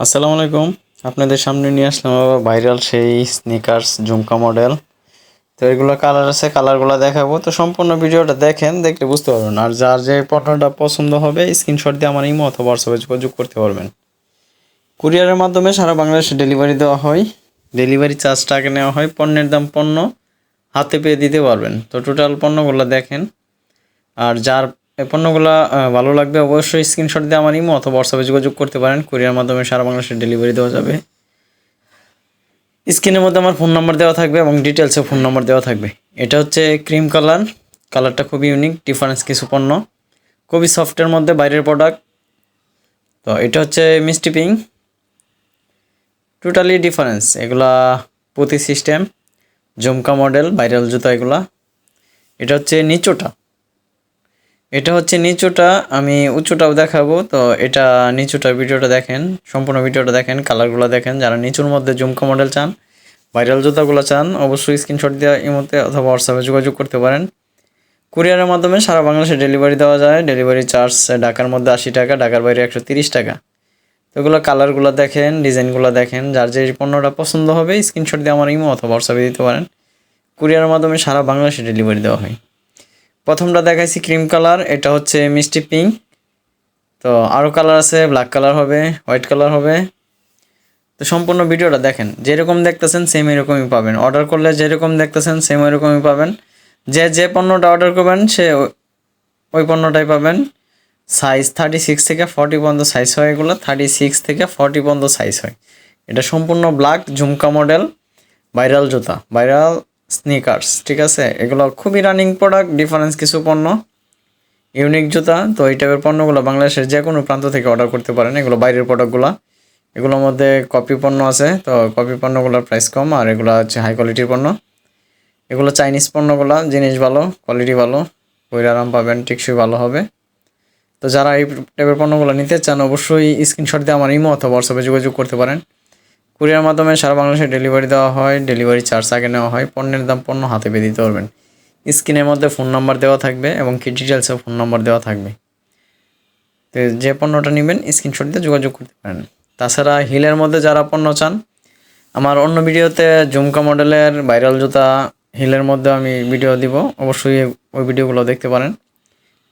আসসালামু আলাইকুম। আপনাদের সামনে নিয়ে আসলাম ভাইরাল সেই স্নিকার্স ঝুমকা মডেল তো এগুলো কালার আছে কালারগুলো দেখাবো। তো সম্পূর্ণ ভিডিওটা দেখেন, দেখলে বুঝতে পারবেন। আর যার যে পণ্যটা পছন্দ হবে স্ক্রিনশট দিয়ে আমার ইমো অথবা হোয়াটসঅ্যাপে যোগাযোগ করতে পারবেন। কুরিয়ারের মাধ্যমে সারা বাংলাদেশে ডেলিভারি দেওয়া হয়। ডেলিভারি চার্জটা আগে নেওয়া হয়, পণ্যের দাম পণ্য হাতে পেয়ে দিতে পারবেন। তো টোটাল পণ্যগুলো দেখেন। আর যার পণ্যগুলো আহ, ভালো লাগবে অবশ্যই স্ক্রিনশট দিয়ে আমার ইমো অথবা হোয়াটসঅ্যাপে যোগাযোগ করতে পারেন। কুরিয়ার মাধ্যমে সারা বাংলাদেশে ডেলিভারি দেওয়া যাবে। স্ক্রিনের মধ্যে আমার ফোন নাম্বার দেওয়া থাকবে এবং ডিটেলসে ফোন নাম্বার দেওয়া থাকবে। এটা হচ্ছে ক্রিম কালার কালারটা খুবই ইউনিক ডিফারেন্স কিছু পণ্য। খুবই সফটের মধ্যে বাইরের প্রোডাক্ট তো এটা হচ্ছে মিষ্টি পিঙ্ক টোটালি ডিফারেন্স এগুলা পুঁতি সিস্টেম জমকা মডেল ভাইরাল জুতা এগুলা। এটা হচ্ছে নিচুটা। এটা হচ্ছে নিচুটা, আমি উঁচুটাও দেখাবো। তো এটা নিচুটা ভিডিওটা দেখেন, সম্পূর্ণ ভিডিওটা দেখেন, কালারগুলো দেখেন। যারা নিচুর মধ্যে জুমকা মডেল চান, ভাইরাল জুতাগুলো চান, অবশ্যই স্ক্রিনশট দেওয়া ইমোতে অথবা হোয়াটসঅ্যাপে যোগাযোগ করতে পারেন। কুরিয়ারের মাধ্যমে সারা বাংলাদেশে ডেলিভারি দেওয়া যায়। ডেলিভারি চার্জ ঢাকার মধ্যে আশি টাকা, ঢাকার বাইরে একশো তিরিশ টাকা। তো এগুলো কালারগুলো দেখেন, ডিজাইনগুলো দেখেন। যার যে পণ্যটা পছন্দ হবে, স্ক্রিনশট দিয়ে আমার ইমো অথবা হোয়াটসঅ্যাপে দিতে পারেন। কুরিয়ারের মাধ্যমে সারা বাংলাদেশে ডেলিভারি দেওয়া হয়। প্রথমটা দেখাইছি ক্রিম কালার, এটা হচ্ছে মিষ্টি পিঙ্ক। তো আরও কালার আছে, ব্ল্যাক কালার হবে, হোয়াইট কালার হবে। তো সম্পূর্ণ ভিডিওটা দেখেন, যেরকম দেখতেছেন সেম এরকমই পাবেন। অর্ডার করলে যেরকম দেখতেছেন সেম এরকমই পাবেন। যে যে পণ্যটা অর্ডার করবেন, সে ওই- পণ্যটাই পাবেন। সাইজ থার্টি সিক্স থেকে ফর্টি পর্যন্ত সাইজ হয় এগুলো। থার্টি সিক্স থেকে ফর্টি পর্যন্ত সাইজ হয়। এটা সম্পূর্ণ ব্ল্যাক ঝুমকা মডেল ভাইরাল জুতা। ভাইরাল স্নিকার্স ঠিক আছে? এগুলো খুবই রানিং প্রোডাক্ট ডিফারেন্স কিছু পণ্য। ইউনিক জুতা, তো এই টাইপের পণ্যগুলো বাংলাদেশের যে কোনো প্রান্ত থেকে অর্ডার করতে পারেন। এগুলো বাইরের প্রোডাক্টগুলো এগুলোর মধ্যে কপি পণ্য আছে, তো কপি পণ্যগুলোর প্রাইস কম, আর এগুলো হচ্ছে হাই কোয়ালিটির পণ্য। এগুলো চাইনিজ পণ্যগুলো, জিনিস ভালো কোয়ালিটি ভালো পরে আরাম পাবেন, টেকসই ভালো হবে। তো যারা এই টাইপের পণ্যগুলো নিতে চান, অবশ্যই স্ক্রিনশট দিয়ে আমার ইমো অথবা হোয়াটসঅ্যাপে যোগাযোগ করতে পারেন। কুরিয়ার মাধ্যমে সারা বাংলাদেশে ডেলিভারি দেওয়া হয়, ডেলিভারি চার্জ আগে নেওয়া হয়, পণ্যের দাম পণ্য হাতে পেয়ে দিতে পারবেন। স্ক্রিনের মধ্যে ফোন নাম্বার দেওয়া থাকবে এবং কি ডিটেলসে ফোন নাম্বার দেওয়া থাকবে। তো যে পণ্যটা নেবেন স্ক্রিনশট দিয়ে যোগাযোগ করতে পারেন। তাছাড়া হিলের মধ্যে যারা পণ্য চান, আমার অন্য ভিডিওতে জুমকা মডেলের ভাইরাল জুতা হিলের মধ্যে আমি ভিডিও দিব, অবশ্যই ওই ভিডিওগুলো দেখতে পারেন।